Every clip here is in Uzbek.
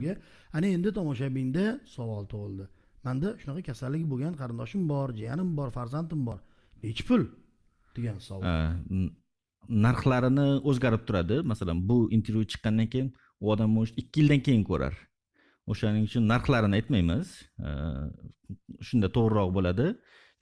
tomoshabinga ana endi tomoshabinda savol tug'ildi. Manda shunaqa kasallik bo'lgan qarindoshim bor jiyanim bor farzandim bor. Nechi pul? degan savol. Narxlarini o'zgarib turadi. Masalan bu intervyu chiqqandan keyin u odam может ikki yildan keyin ko'rar. O'shaning uchun narxlarini aytmaymiz. Shunda to'g'riroq bo'ladi.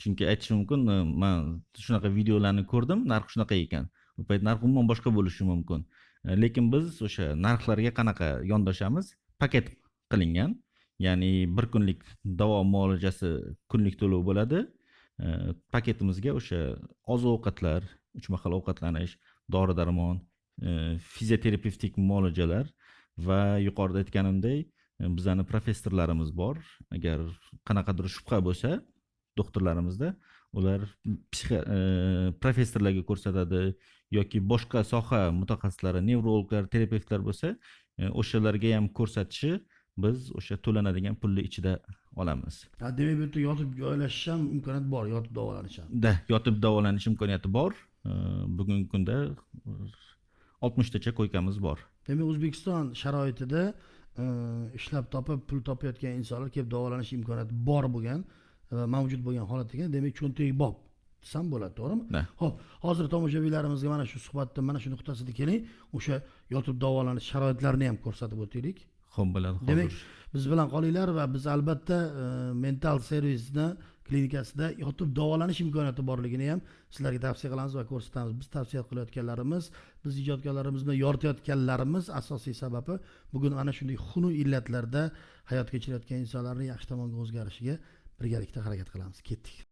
Chunki aytishi mumkin e, man shunaqa videolarni ko'rdim narx shunaqa ekan. U payt narx umuman boshqa bo'lishi mumkin. E, lekin biz o'sha narxlarga qanaqa yondoshamiz paket qilingan. Ya'ni bir kunlik davo muolajasi kunlik to'lov bo'ladi. E, paketimizga o'sha oziq ovqatlar uch mahal ovqatlanish dori darmon e, fizioterapevtik muolajalar va yuqorida aytganimdek e, bizani professorlarimiz bor. Agar qanaqadir shubha bo'lsa doktorlarimizda ular e, professorlarga ko'rsatadi yoki boshqa soha mutaxassislari nevrologlar terapevtlar bo'lsa o'shalarga ham ko'rsatishi biz o'sha to'lanadigan pulni ichida olamiz. Ha, demak bu yerda yotib joylashish ham imkoniyat bor yotib davolanish ham. Da yotib davolanish imkoniyati bor. E, bugungi kunda oltmishtacha koykamiz bor. Demak o'zbekiston sharoitida e, ishlab topib pul topayotgan insonlar kelib davolanish imkoniyati bor bo'lgan va mavjud bo'lgan holat ekan. Demak cho'ntagi bob desam bo'ladi to'g'rimi? Ho'p hozir tomoshabinlarimizga mana shu suhbatni mana shu nuqtasida keling o'sha yotib davolanish sharoitlarini ham ko'rsatib o'taylik. Ho'p bo'ladi demak biz bilan qolinglar va biz albatta e, mental servisni klinikasida yotib davolanish imkoniyati borligini ham sizlarga tavsiya qilamiz va ko'rsatamiz. Biz tavsiya qilayotganlarimiz biz ijodkorlarimizni yoritayotganlarimiz asosiy sababi bugun ana shunday xunuk illatlarda hayot kechirayotgan insonlarni yaxshi tomonga o'zgarishiga birgalikda harakat qilamiz. Ketdik